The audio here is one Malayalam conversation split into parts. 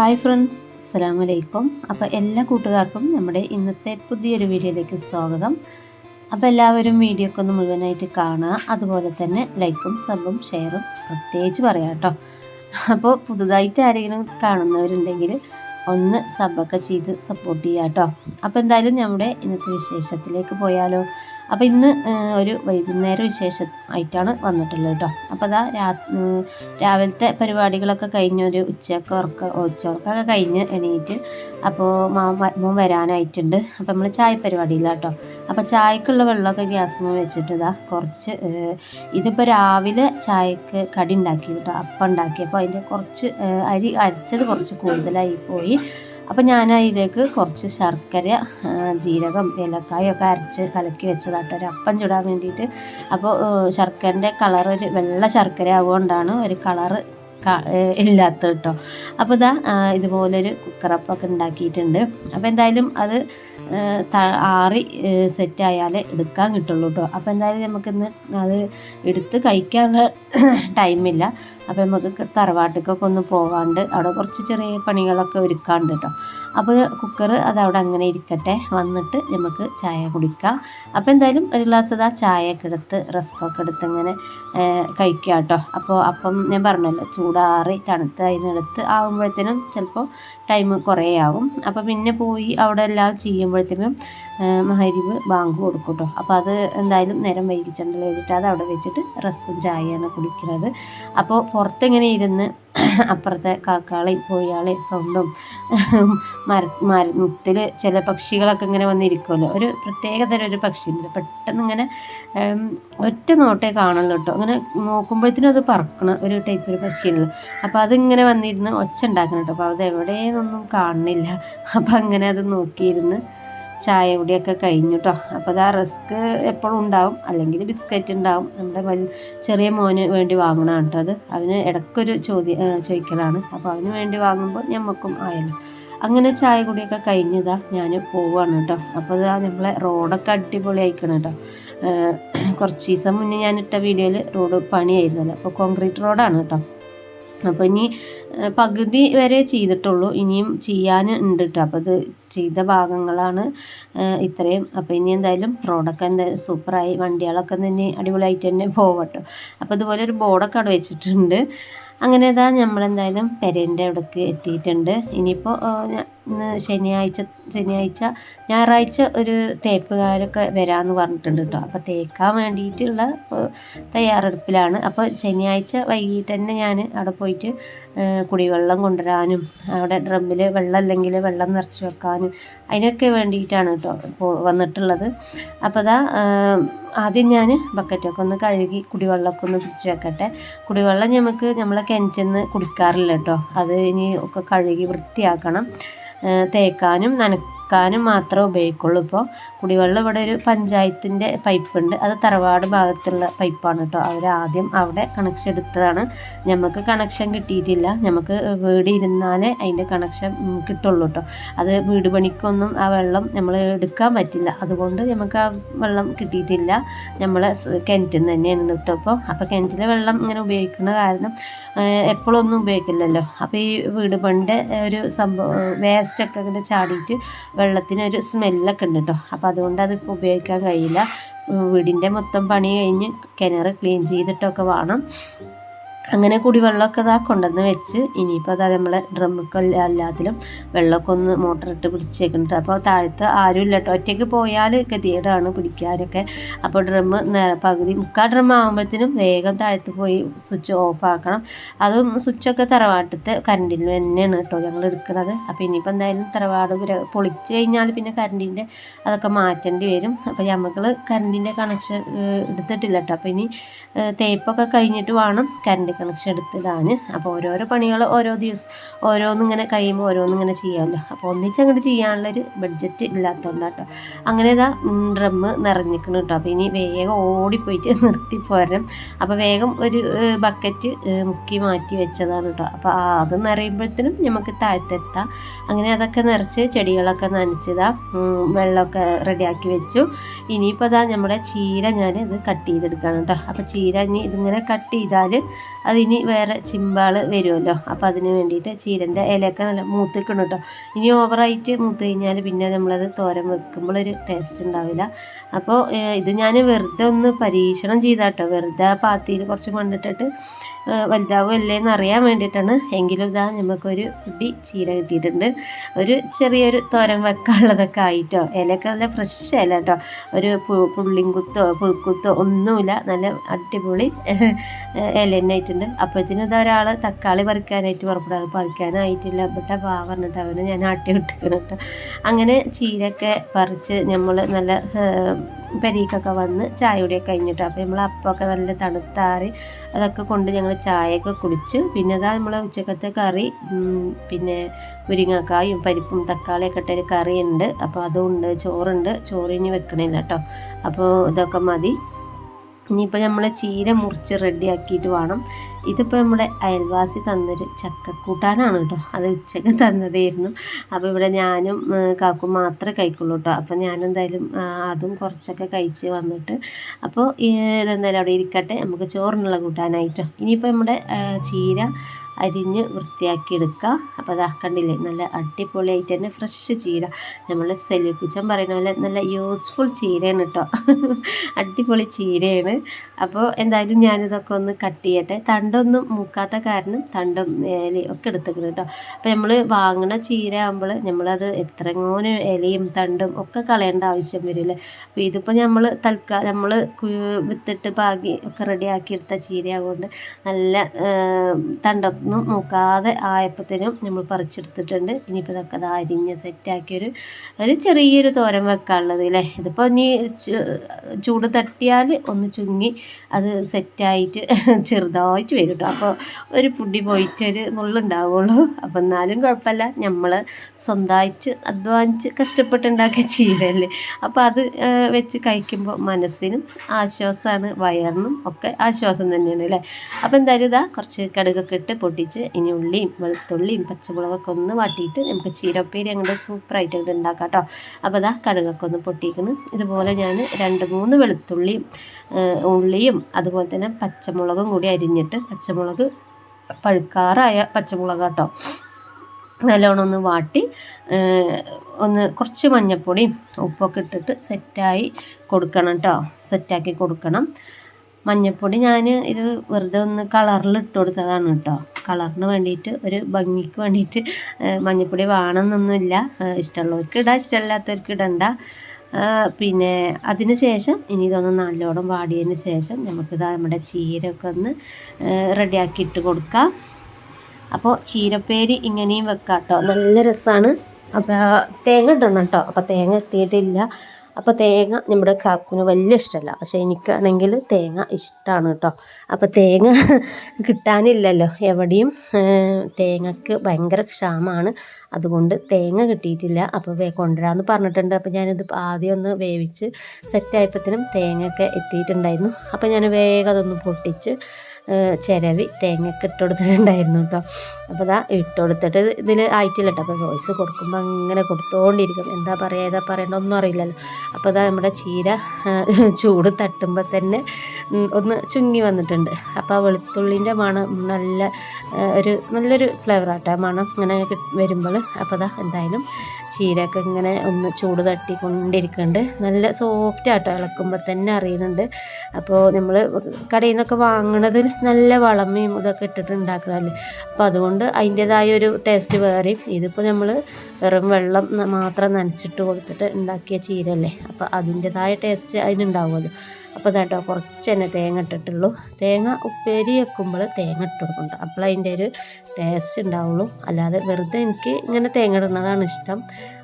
ഹായ് ഫ്രണ്ട്സ് അസ്സാം വലൈക്കും അപ്പോൾ എല്ലാ കൂട്ടുകാർക്കും നമ്മുടെ ഇന്നത്തെ പുതിയൊരു വീഡിയോയിലേക്ക് സ്വാഗതം. അപ്പോൾ എല്ലാവരും വീഡിയോ ഒക്കെ ഒന്ന് മുഴുവനായിട്ട് കാണുക. അതുപോലെ തന്നെ ലൈക്കും സബും ഷെയറും പ്രത്യേകിച്ച് പറയാം കേട്ടോ. അപ്പോൾ പുതുതായിട്ട് ആരെങ്കിലും കാണുന്നവരുണ്ടെങ്കിൽ ഒന്ന് സബൊക്കെ ചെയ്ത് സപ്പോർട്ട് ചെയ്യാം കേട്ടോ. അപ്പോൾ എന്തായാലും നമ്മുടെ ഇന്നത്തെ വിശേഷത്തിലേക്ക് പോയാലോ. അപ്പോൾ ഇന്ന് ഒരു വൈകുന്നേര വിശേഷം ആയിട്ടാണ് വന്നിട്ടുള്ളത് കേട്ടോ അപ്പോൾ അതാ രാവിലത്തെ പരിപാടികളൊക്കെ കഴിഞ്ഞ് ഒരു ഉച്ചയൊക്കെ ഉറക്ക ഉച്ചയുറക്കൊക്കെ കഴിഞ്ഞ് എണീറ്റ് അപ്പോൾ മോൻ വരാനായിട്ടുണ്ട്. അപ്പോൾ നമ്മൾ ചായ പരിപാടിയില്ല കേട്ടോ അപ്പോൾ ചായക്കുള്ള വെള്ളമൊക്കെ ഗ്യാസിന് വെച്ചിട്ട് ഇതാ കുറച്ച് ഇതിപ്പോൾ രാവിലെ ചായക്ക് കടി ഉണ്ടാക്കി കേട്ടോ അപ്പം ഉണ്ടാക്കി അപ്പോൾ അതിന്റെ കുറച്ച് അരി അരച്ചത് കുറച്ച് കൂടുതലായി പോയി. അപ്പോൾ ഞാൻ ഇതിലേക്ക് കുറച്ച് ശർക്കര ജീരകം ഏലക്കായും ഒക്കെ അരച്ച് കലക്കി വെച്ചതാട്ടോ. ഒരു അപ്പം ചുടാൻ വേണ്ടിയിട്ട്. അപ്പോൾ ശർക്കരന്റെ കളർ ഒരു വെള്ള ശർക്കര ആവുകൊണ്ടാണ് ഒരു കളറ് ഇല്ലാത്തത് കേട്ടോ. അപ്പോൾ ഇതാ ഇതുപോലൊരു കുക്കറപ്പൊക്കെ ഉണ്ടാക്കിയിട്ടുണ്ട്. അപ്പോൾ എന്തായാലും അത് ആറി സെറ്റ് ആയാലേ എടുക്കാൻ കിട്ടുള്ളൂ കേട്ടോ. അപ്പോൾ എന്തായാലും നമുക്കിന്ന് അത് എടുത്ത് കഴിക്കാനുള്ള ടൈമില്ല അപ്പോൾ നമുക്ക് തറവാട്ടിക്കൊക്കെ ഒന്ന് പോവാണ്ട് അവിടെ കുറച്ച് ചെറിയ പണികളൊക്കെ ഒരുക്കാണ്ട് കേട്ടോ അപ്പോൾ കുക്കർ അതവിടെ അങ്ങനെ ഇരിക്കട്ടെ. വന്നിട്ട് നമുക്ക് ചായ കുടിക്കാം. അപ്പോൾ എന്തായാലും ഒരു ഗ്ലാസ് ഇതാ ചായയൊക്കെ എടുത്ത് റസ്കൊക്കെ എടുത്ത് ഇങ്ങനെ കഴിക്കുക കേട്ടോ അപ്പോൾ അപ്പം ഞാൻ പറഞ്ഞല്ലോ ചൂടാറി തണുത്ത് അതിനെടുത്ത് ആകുമ്പോഴത്തേനും ചിലപ്പോൾ ടൈം കുറേ ആകും അപ്പോൾ പിന്നെ പോയി അവിടെ എല്ലാം ചെയ്യുമ്പോഴത്തേനും മഹരിവ് ബാങ്ക് കൊടുക്കും കേട്ടോ അപ്പോൾ അത് എന്തായാലും നേരം വൈകിച്ചിട്ടുണ്ടല്ലോ എഴുതിട്ട് അത് അവിടെ വെച്ചിട്ട് റസ്കും ചായയാണ് കുടിക്കുന്നത് അപ്പോൾ പുറത്തിങ്ങനെ ഇരുന്ന് അപ്പുറത്തെ കാക്കാളെയും കോഴിയാളെയും സൗണ്ടും മര മരത്തിൽ ചില പക്ഷികളൊക്കെ ഇങ്ങനെ വന്നിരിക്കുമല്ലോ ഒരു പ്രത്യേകതരം ഒരു പക്ഷിയുണ്ട്. പെട്ടെന്ന് ഇങ്ങനെ ഒറ്റ നോട്ടേ കാണുള്ളൂ കേട്ടോ. അങ്ങനെ നോക്കുമ്പോഴത്തേനും അത് പറക്കണ ഒരു ടൈപ്പ് ഒരു പക്ഷിയുണ്ട് അപ്പോൾ അതിങ്ങനെ വന്നിരുന്ന് ഒച്ച ഉണ്ടാക്കണം കേട്ടോ അപ്പോൾ അത് എവിടെയൊന്നും കാണുന്നില്ല. അപ്പോൾ അങ്ങനെ അത് നോക്കിയിരുന്ന് ചായ കൂടിയൊക്കെ കഴിഞ്ഞു കേട്ടോ അപ്പോൾ അതാ റിസ്ക് എപ്പോഴും ഉണ്ടാവും. അല്ലെങ്കിൽ ബിസ്ക്കറ്റ് ഉണ്ടാവും. നമ്മുടെ ചെറിയ മോന് വേണ്ടി വാങ്ങണം കേട്ടോ അത്. അവന് ഇടയ്ക്കൊരു ചോദ്യം ചോദിക്കലാണ്. അപ്പോൾ അവന് വേണ്ടി വാങ്ങുമ്പോൾ ഞമ്മക്കും ആയല്ലോ. അങ്ങനെ ചായ കുടിയൊക്കെ കഴിഞ്ഞതാ ഞാൻ പോവാണ് കേട്ടോ അപ്പോൾ ഇതാ നമ്മളെ റോഡൊക്കെ അടിപൊളി ആയിക്കണം കേട്ടോ കുറച്ച് ദിവസം മുന്നേ ഞാനിട്ട വീഡിയോയിൽ റോഡ് പണിയായിരുന്നല്ലോ. അപ്പോൾ കോൺക്രീറ്റ് റോഡാണ് കേട്ടോ അപ്പോൾ ഇനി പകുതി വരെ ചെയ്തിട്ടുള്ളൂ. ഇനിയും ചെയ്യാൻ ഉണ്ട് കേട്ടോ അപ്പോൾ അത് ചെയ്ത ഭാഗങ്ങളാണ് ഇത്രയും. അപ്പോൾ ഇനി എന്തായാലും പ്രോഡക്റ്റ് എന്താ സൂപ്പറായി. വണ്ടികളൊക്കെ തന്നെ അടിപൊളിയായിട്ട് തന്നെ പോവട്ടോ. അപ്പോൾ ഇതുപോലെ ഒരു ബോർഡൊക്കെ അവിടെ വെച്ചിട്ടുണ്ട്. അങ്ങനെ ഇതാ നമ്മളെന്തായാലും പെരേന്റെ അവിടേക്ക് എത്തിയിട്ടുണ്ട്. ഇനിയിപ്പോൾ ഇന്ന് ശനിയാഴ്ച ശനിയാഴ്ച ഞായറാഴ്ച ഒരു തേപ്പുകാരൊക്കെ വരാമെന്ന് പറഞ്ഞിട്ടുണ്ട് കേട്ടോ അപ്പോൾ തേക്കാൻ വേണ്ടിയിട്ടുള്ള തയ്യാറെടുപ്പിലാണ്. അപ്പോൾ ശനിയാഴ്ച വൈകിട്ട് തന്നെ ഞാൻ അവിടെ പോയിട്ട് കുടിവെള്ളം കൊണ്ടുവരാനും അവിടെ ഡ്രമ്മിൽ വെള്ളം അല്ലെങ്കിൽ വെള്ളം നിറച്ച് വെക്കാനും അതിനൊക്കെ വേണ്ടിയിട്ടാണ് കേട്ടോ വന്നിട്ടുള്ളത്. അപ്പോൾ അതാ ആദ്യം ഞാൻ ബക്കറ്റൊക്കെ ഒന്ന് കഴുകി കുടിവെള്ളമൊക്കെ ഒന്ന് പിടിച്ച് വെക്കട്ടെ. കുടിവെള്ളം നമുക്ക് നമ്മളെ കിണറ്റിൽ നിന്ന് കുടിക്കാറില്ല കേട്ടോ അത് ഇനി ഒക്കെ കഴുകി വൃത്തിയാക്കണം. തേക്കാനും തേക്കാനും നനക്കാനും മാത്രമേ ഉപയോഗിക്കുള്ളൂ. ഇപ്പോൾ കുടിവെള്ളം ഇവിടെ ഒരു പഞ്ചായത്തിന്റെ പൈപ്പ് ഉണ്ട്. അത് തറവാട് ഭാഗത്തുള്ള പൈപ്പാണ് കേട്ടോ. അവർ ആദ്യം അവിടെ കണക്ഷൻ എടുത്തതാണ്. നമുക്ക് കണക്ഷൻ കിട്ടിയിട്ടില്ല. നമുക്ക് വീട് ഇരുന്നാലേ അതിന്റെ കണക്ഷൻ കിട്ടുള്ളൂ കേട്ടോ. അത് വീട് പണിക്കൊന്നും ആ വെള്ളം നമ്മൾ എടുക്കാൻ പറ്റില്ല. അതുകൊണ്ട് നമുക്ക് ആ വെള്ളം കിട്ടിയിട്ടില്ല. നമ്മൾ കിണറ്റിൽ നിന്ന് തന്നെയാണ് കേട്ടോ അപ്പോൾ അപ്പോൾ കിണറ്റിലെ വെള്ളം ഇങ്ങനെ ഉപയോഗിക്കുന്ന കാരണം ഒന്നും ഉപയോഗിക്കില്ലല്ലോ. അപ്പോൾ ഈ വീട് പണിന്റെ ഒരു സംഭവം വേസ്റ്റൊക്കെ ഇങ്ങനെ ചാടിയിട്ട് വെള്ളത്തിനൊരു സ്മെല്ലൊക്കെ ഉണ്ട് കേട്ടോ അപ്പോൾ അതുകൊണ്ട് അതിപ്പോൾ ഉപയോഗിക്കാൻ കഴിയില്ല. വീടിന്റെ മൊത്തം പണി കഴിഞ്ഞ് കിണർ ക്ലീൻ ചെയ്തിട്ടൊക്കെ വേണം. അങ്ങനെ കുടിവെള്ളമൊക്കെ ഇതാ കൊണ്ടുവന്ന് വെച്ച്. ഇനിയിപ്പോൾ അതാ നമ്മളെ ഡ്രമ്മൊക്കെ എല്ലാത്തിലും വെള്ളമൊക്കെ ഒന്ന് മോട്ടറിട്ട് പിടിച്ച് വെക്കുന്നുണ്ട് അപ്പോൾ താഴത്ത് ആരും ഇല്ല കേട്ടോ ഒറ്റയ്ക്ക് പോയാൽ ഗതികേടാണ് പിടിക്കാനൊക്കെ. അപ്പോൾ ഡ്രമ്മ് നേരെ പകുതി മുക്കാൽ ഡ്രം ആകുമ്പോഴത്തേനും വേഗം താഴത്ത് പോയി സ്വിച്ച് ഓഫ് ആക്കണം. അതും സ്വിച്ചൊക്കെ തറവാട്ടത്തെ കറണ്ടിൽ തന്നെയാണ് കേട്ടോ ഞങ്ങൾ എടുക്കുന്നത് അപ്പോൾ ഇനിയിപ്പോൾ എന്തായാലും തറവാട് പൊളിച്ച് കഴിഞ്ഞാൽ പിന്നെ കറണ്ടിന്റെ അതൊക്കെ മാറ്റേണ്ടി വരും. അപ്പോൾ ഞമ്മക്കൾ കറണ്ടിന്റെ കണക്ഷൻ എടുത്തിട്ടില്ല കേട്ടോ അപ്പോൾ ഇനി തേപ്പൊക്കെ കഴിഞ്ഞിട്ട് വേണം കറണ്ട് കണക്ഷൻ എടുത്തിടാൻ അപ്പോൾ ഓരോരോ പണികൾ ഓരോ ദിവസം ഓരോന്നിങ്ങനെ കഴിയുമ്പോൾ ഓരോന്നിങ്ങനെ ചെയ്യാമല്ലോ അപ്പോൾ ഒന്നിച്ചങ്ങോട്ട് ചെയ്യാനുള്ളൊരു ബഡ്ജറ്റ് ഇല്ലാത്തതുകൊണ്ട് കേട്ടോ അങ്ങനെ ഇതാ ഡ്രമ്മ് നിറഞ്ഞിക്കണം കേട്ടോ അപ്പോൾ ഇനി വേഗം ഓടിപ്പോയിട്ട് നിർത്തി പോരണം. അപ്പോൾ വേഗം ഒരു ബക്കറ്റ് മുക്കി മാറ്റി വെച്ചതാണ് കേട്ടോ അപ്പോൾ അത് നിറയുമ്പോഴത്തേനും നമുക്ക് താഴ്ത്തെത്താം. അങ്ങനെ അതൊക്കെ നിറച്ച് ചെടികളൊക്കെ നനച്ചതാ വെള്ളമൊക്കെ റെഡിയാക്കി വെച്ചു. ഇനിയിപ്പോൾ അതാ നമ്മുടെ ചീര ഞാൻ ഇത് കട്ട് ചെയ്തെടുക്കണം കേട്ടോ അപ്പോൾ ചീര ഇനി ഇതിങ്ങനെ കട്ട് ചെയ്താൽ അതിനി വേറെ ചിമ്പാൾ വരുമല്ലോ. അപ്പോൾ അതിന് വേണ്ടിയിട്ട് ചീരന്റെ ഇലയൊക്കെ നല്ല മൂത്തിക്കണം കേട്ടോ ഇനി ഓവറായിട്ട് മൂത്ത് കഴിഞ്ഞാൽ പിന്നെ നമ്മളത് തോരൻ വെക്കുമ്പോഴൊരു ടേസ്റ്റ് ഉണ്ടാവില്ല. അപ്പോൾ ഇത് ഞാൻ വെറുതെ ഒന്ന് പരീക്ഷണം ചെയ്താട്ടോ. വെറുതെ പാത്തിയിൽ കുറച്ച് മണ്ണിട്ടിട്ട് വലുതാവോ അല്ലേന്ന് അറിയാൻ വേണ്ടിയിട്ടാണ്. എങ്കിലും ഇതാ നമുക്കൊരു പിടി ചീര കിട്ടിയിട്ടുണ്ട്. ഒരു ചെറിയൊരു തോരൻ വെക്കാനുള്ളതൊക്കെ ആയിട്ടോ? ഇലയൊക്കെ നല്ല ഫ്രഷ് ഇല കേട്ടോ. ഒരു പുള്ളിങ്കുത്തോ പുഴുക്കുത്തോ ഒന്നുമില്ല. നല്ല അടിപൊളി ഇല തന്നെ ആയിട്ടുണ്ട്. അപ്പോഴത്തേനും ഇതാ ഒരാൾ തക്കാളി പറിക്കാനായിട്ട് പുറപ്പെടും. അത് പറിക്കാനായിട്ടില്ല. ബട്ട പാ പറഞ്ഞിട്ട് അവനെ ഞാൻ ആട്ടി വിട്ടിക്കണം കേട്ടോ. അങ്ങനെ ചീരയൊക്കെ പറിച്ച് നമ്മൾ നല്ല പെരീക്കൊക്കെ വന്ന് ചായയുടെയൊക്കെ കഴിഞ്ഞിട്ട് അപ്പോൾ നമ്മൾ അപ്പമൊക്കെ നല്ല തണുത്താറി അതൊക്കെ കൊണ്ട് ഞങ്ങൾ ചായയൊക്കെ കുടിച്ച്. പിന്നെ അതാ നമ്മൾ ഉച്ചക്കത്തെ കറി പിന്നെ മുരിങ്ങക്കായും പരിപ്പും തക്കാളിയൊക്കെ ഇട്ടൊരു കറിയുണ്ട്. അപ്പോൾ അതുണ്ട് ചോറുണ്ട്. ചോറ് ഇനി വെക്കണില്ല കേട്ടോ. അപ്പോൾ ഇതൊക്കെ മതി. ഇനിയിപ്പോൾ നമ്മൾ ചീര മുറിച്ച് റെഡിയാക്കിയിട്ട് വേണം. ഇതിപ്പോൾ നമ്മുടെ അയൽവാസി തന്നൊരു ചക്കക്കൂട്ടാനാണ് കേട്ടോ. അത് ഉച്ചയ്ക്ക് തന്നതായിരുന്നു. അപ്പോൾ ഇവിടെ ഞാനും കാക്കും മാത്രമേ കഴിക്കുള്ളൂ കേട്ടോ. അപ്പോൾ ഞാനെന്തായാലും അതും കുറച്ചൊക്കെ കഴിച്ച് വന്നിട്ട് അപ്പോൾ ഇതെന്തായാലും അവിടെ ഇരിക്കട്ടെ. നമുക്ക് ചോറിനുള്ള കൂട്ടാനായിട്ടോ. ഇനിയിപ്പോൾ നമ്മുടെ ചീര അരിഞ്ഞ് വൃത്തിയാക്കി എടുക്കുക അപ്പോൾ അതാക്കണ്ടില്ലേ നല്ല അടിപൊളിയായിട്ട് തന്നെ ഫ്രഷ് ചീര. നമ്മൾ സെലിപ്പിച്ചൻ പറയുന്ന പോലെ നല്ല യൂസ്ഫുൾ ചീരയാണ് കേട്ടോ. അടിപൊളി ചീരയാണ്. അപ്പോൾ എന്തായാലും ഞാനിതൊക്കെ ഒന്ന് കട്ട് ചെയ്യട്ടെ. തണ്ടൊന്നും മൂക്കാത്ത കാരണം തണ്ടും ഇലയും ഒക്കെ എടുത്തേക്കണം കേട്ടോ. അപ്പോൾ നമ്മൾ വാങ്ങണ ചീര ആകുമ്പോൾ നമ്മളത് എത്രങ്ങോനും ഇലയും തണ്ടും ഒക്കെ കളയേണ്ട ആവശ്യം വരില്ല? അപ്പോൾ ഇതിപ്പോൾ നമ്മൾ തൽക്കാലം നമ്മൾ വിത്തിട്ട് പാകി ഒക്കെ റെഡിയാക്കി എടുത്ത ചീരയാകൊണ്ട് നല്ല തണ്ടൊന്നും മൂക്കാതെ ആയപ്പോഴത്തേനും നമ്മൾ പറിച്ചെടുത്തിട്ടുണ്ട്. ഇനിയിപ്പോൾ ഇതൊക്കെ അത് അരിഞ്ഞ് സെറ്റാക്കിയൊരു ഒരു ചെറിയൊരു തോരൻ വെക്കാനുള്ളത് അല്ലേ ഇതിപ്പോൾ ഇനി ചൂട് തട്ടിയാൽ ഒന്ന് ചുങ്ങി അത് സെറ്റായിട്ട് ചെറുതായിട്ട് വരും കേട്ടോ അപ്പോൾ ഒരു പൊടി പോയിട്ട് ഒരു നുള്ളുണ്ടാവുള്ളൂ. അപ്പോൾ എന്നാലും കുഴപ്പമില്ല. നമ്മൾ സ്വന്തമായിട്ട് അധ്വാനിച്ച് കഷ്ടപ്പെട്ടുണ്ടാക്കിയ ചീരല്ലേ അപ്പോൾ അത് വെച്ച് കഴിക്കുമ്പോൾ മനസ്സിനും ആശ്വാസമാണ് വയറിനും ഒക്കെ ആശ്വാസം തന്നെയാണ് അല്ലേ? അപ്പോൾ എന്തായാലും ഇതാ കുറച്ച് കടുകൊക്കെ ഇട്ട് പൊട്ടിച്ച് ഇനി ഉള്ളിയും വെളുത്തുള്ളിയും പച്ചമുളകൊക്കെ ഒന്ന് വാട്ടിയിട്ട് നമുക്ക് ചീരപ്പേരി അങ്ങോട്ട് സൂപ്പറായിട്ട് അങ്ങോട്ട് ഉണ്ടാക്കാം കേട്ടോ അപ്പോൾ ഇതാ കടുകൊക്കെ ഒന്ന് പൊട്ടിക്കണം ഇതുപോലെ ഞാൻ രണ്ട് മൂന്ന് വെളുത്തുള്ളിയും ഉള്ളിയും അതുപോലെ തന്നെ പച്ചമുളകും കൂടി അരിഞ്ഞിട്ട് പച്ചമുളക് പഴുക്കാറായ പച്ചമുളക് കേട്ടോ നല്ലോണം ഒന്ന് വാട്ടി ഒന്ന് കുറച്ച് മഞ്ഞൾപ്പൊടിയും ഉപ്പൊക്കെ ഇട്ടിട്ട് സെറ്റായി കൊടുക്കണം കേട്ടോ സെറ്റാക്കി കൊടുക്കണം. മഞ്ഞൾപ്പൊടി ഞാൻ ഇത് വെറുതെ ഒന്ന് കളറിൽ ഇട്ട് കൊടുത്തതാണ് കേട്ടോ കളറിന് വേണ്ടിയിട്ട് ഒരു ഭംഗിക്ക് വേണ്ടിയിട്ട് മഞ്ഞൾപ്പൊടി വേണമെന്നൊന്നുമില്ല. ഇഷ്ടമുള്ളവർക്ക് ഇടാം ഇഷ്ടമില്ലാത്തവർക്ക് ഇടണ്ട. പിന്നെ അതിന് ശേഷം ഇനി ഇതൊന്ന് നല്ലോണം വാടിയതിന് ശേഷം നമുക്കിത് നമ്മുടെ ചീരയൊക്കെ ഒന്ന് റെഡിയാക്കി ഇട്ട് കൊടുക്കാം. അപ്പോൾ ചീരപ്പേരി ഇങ്ങനെയും വെക്കാം കേട്ടോ നല്ല രസമാണ് അപ്പോൾ തേങ്ങ ഇടണം കേട്ടോ. അപ്പോൾ തേങ്ങ എത്തിയിട്ടില്ല. അപ്പോൾ തേങ്ങ നമ്മുടെ കാക്കുന് വലിയ ഇഷ്ടമല്ല പക്ഷേ എനിക്കാണെങ്കിൽ തേങ്ങ ഇഷ്ടമാണ് കേട്ടോ അപ്പോൾ തേങ്ങ കിട്ടാനില്ലല്ലോ എവിടെയും. തേങ്ങക്ക് ഭയങ്കര ക്ഷാമമാണ് അതുകൊണ്ട് തേങ്ങ കിട്ടിയിട്ടില്ല. അപ്പോൾ വേ കൊണ്ടുവരാമെന്ന് പറഞ്ഞിട്ടുണ്ട്. അപ്പോൾ ഞാനിത് ആദ്യം ഒന്ന് വേവിച്ച് സെറ്റായപ്പോഴത്തേനും തേങ്ങയൊക്കെ എത്തിയിട്ടുണ്ടായിരുന്നു. അപ്പോൾ ഞാൻ വേഗം അതൊന്ന് പൊട്ടിച്ച് ചിരവി തേങ്ങയൊക്കെ ഇട്ട് കൊടുത്തിട്ടുണ്ടായിരുന്നു കേട്ടോ. അപ്പോൾ അതാ ഇട്ട് കൊടുത്തിട്ട് ഇതിൽ ആയിട്ടില്ല കേട്ടോ അപ്പോൾ വോയിസ് കൊടുക്കുമ്പോൾ അങ്ങനെ കൊടുത്തോണ്ടിരിക്കും. എന്താ പറയുക ഏതാ പറയണ്ട ഒന്നും അറിയില്ലല്ലോ. അപ്പോൾ അതാ നമ്മുടെ ചീര ചൂട് തട്ടുമ്പോൾ തന്നെ ഒന്ന് ചുങ്ങി വന്നിട്ടുണ്ട്. അപ്പോൾ ആ വെളുത്തുള്ളിന്റെ മണം നല്ല ഒരു നല്ലൊരു ഫ്ലേവറാട്ടോ മണം ഇങ്ങനെ വരുമ്പോൾ. അപ്പോൾ അതാ എന്തായാലും ചീരയൊക്കെ ഇങ്ങനെ ഒന്ന് ചൂട് തട്ടിക്കൊണ്ടിരിക്കുന്നുണ്ട്. നല്ല സോഫ്റ്റ് ആട്ടോ ഇളക്കുമ്പോൾ തന്നെ അറിയുന്നുണ്ട്. അപ്പോൾ നമ്മൾ കടയിൽ നിന്നൊക്കെ വാങ്ങണത് നല്ല വളമയും ഇതൊക്കെ ഇട്ടിട്ട് ഉണ്ടാക്കുന്നതല്ലേ അപ്പോൾ അതുകൊണ്ട് അതിന്റേതായ ഒരു ടേസ്റ്റ് വേറെയും. ഇതിപ്പോൾ നമ്മൾ വെറും വെള്ളം മാത്രം നനച്ചിട്ട് കൊടുത്തിട്ട് ഉണ്ടാക്കിയ ചീരല്ലേ അപ്പോൾ അതിന്റെതായ ടേസ്റ്റ് അതിനുണ്ടാവുമല്ലോ. അപ്പോൾ ഇതാട്ടോ കുറച്ച് തന്നെ തേങ്ങ ഇട്ടിട്ടുള്ളൂ. തേങ്ങ ഉപ്പേരി വെക്കുമ്പോൾ തേങ്ങ ഇട്ട് കൊടുക്കണ്ട. അപ്പോൾ അതിന്റെ ഒരു ടേസ്റ്റ് ഉണ്ടാവുള്ളൂ. അല്ലാതെ വെറുതെ എനിക്ക് ഇങ്ങനെ തേങ്ങ ഇടുന്നതാണ് ഇഷ്ടം.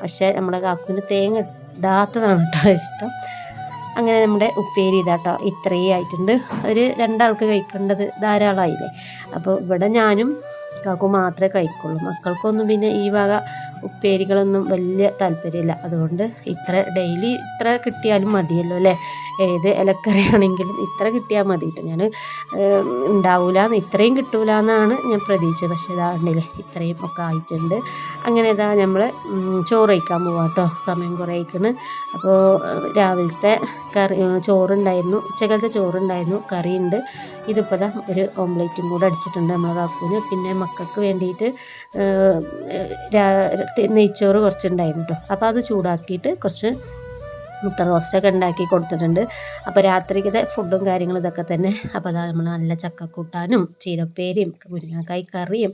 പക്ഷേ നമ്മുടെ കാക്കുവിന് തേങ്ങ ഇടാത്തതാണ് കേട്ടോ ഇഷ്ടം. അങ്ങനെ നമ്മുടെ ഉപ്പേരി ഇതാട്ടോ ഇത്രയും ആയിട്ടുണ്ട്. ഒരു രണ്ടാൾക്ക് കഴിക്കേണ്ടത് ധാരാളമായില്ലേ അപ്പോൾ ഇവിടെ ഞാനും കാക്കു മാത്രമേ കഴിക്കുള്ളൂ. മക്കൾക്കൊന്നും പിന്നെ ഈ വക ഉപ്പേരികളൊന്നും വലിയ താല്പര്യമില്ല. അതുകൊണ്ട് ഇത്ര ഡെയിലി ഇത്ര കിട്ടിയാലും മതിയല്ലോ അല്ലേ? ഏത് ഇലക്കറിയാണെങ്കിലും ഇത്ര കിട്ടിയാൽ മതി കേട്ടോ ഞാൻ ഉണ്ടാവില്ല ഇത്രയും കിട്ടൂല എന്നാണ് ഞാൻ പ്രതീക്ഷിച്ചത്. പക്ഷേ ഇതാണ്ടില്ലേ ഇത്രയും ഒക്കെ ആയിട്ടുണ്ട്. അങ്ങനെ ഇതാ നമ്മൾ ചോറ് കഴിക്കാൻ പോവാം കേട്ടോ സമയം കുറേ അപ്പോൾ രാവിലത്തെ കറി ചോറുണ്ടായിരുന്നു. ഉച്ചക്കലത്തെ ചോറുണ്ടായിരുന്നു. കറിയുണ്ട്. ഇതിപ്പോൾ ഇതാ ഒരു ഓംലേറ്റും കൂടെ അടിച്ചിട്ടുണ്ട് നമ്മളെ കാക്കൂന്. പിന്നെ മക്കൾക്ക് വേണ്ടിയിട്ട് നെയ്ച്ചോറ് കുറച്ചുണ്ടായിരുന്നു കേട്ടോ അപ്പോൾ അത് ചൂടാക്കിയിട്ട് കുറച്ച് മുട്ട റോസ്റ്റൊക്കെ ഉണ്ടാക്കി കൊടുത്തിട്ടുണ്ട്. അപ്പോൾ രാത്രിക്കത്തെ ഫുഡും കാര്യങ്ങളും ഇതൊക്കെ തന്നെ. അപ്പോൾ അതാ നമ്മൾ നല്ല ചക്കക്കൂട്ടാനും ചീരപ്പേരിയും മുരിങ്ങാക്കായി കറിയും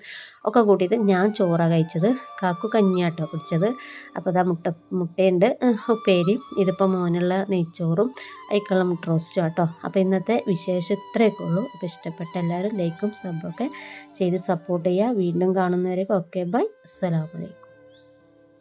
ഒക്കെ കൂട്ടിയിട്ട് ഞാൻ ചോറാണ് കഴിച്ചത്. കാക്കു കഞ്ഞിയാട്ടോ കുടിച്ചത്. അപ്പോൾ അതാ മുട്ട മുട്ടയുണ്ട് ഉപ്പേരിയും. ഇതിപ്പോൾ മോനുള്ള നെയ്ച്ചോറും അതിക്കുള്ള മുട്ട റോസ്റ്റും കേട്ടോ അപ്പോൾ ഇന്നത്തെ വിശേഷം ഇത്രയൊക്കെ ഉള്ളൂ. അപ്പോൾ ഇഷ്ടപ്പെട്ട എല്ലാവരും ലൈക്കും സബ്ബൊക്കെ ചെയ്ത് സപ്പോർട്ട് ചെയ്യുക. വീണ്ടും കാണുന്നവരൊക്കെ ഓക്കെ ബൈ അസ്സലാമലൈക്കും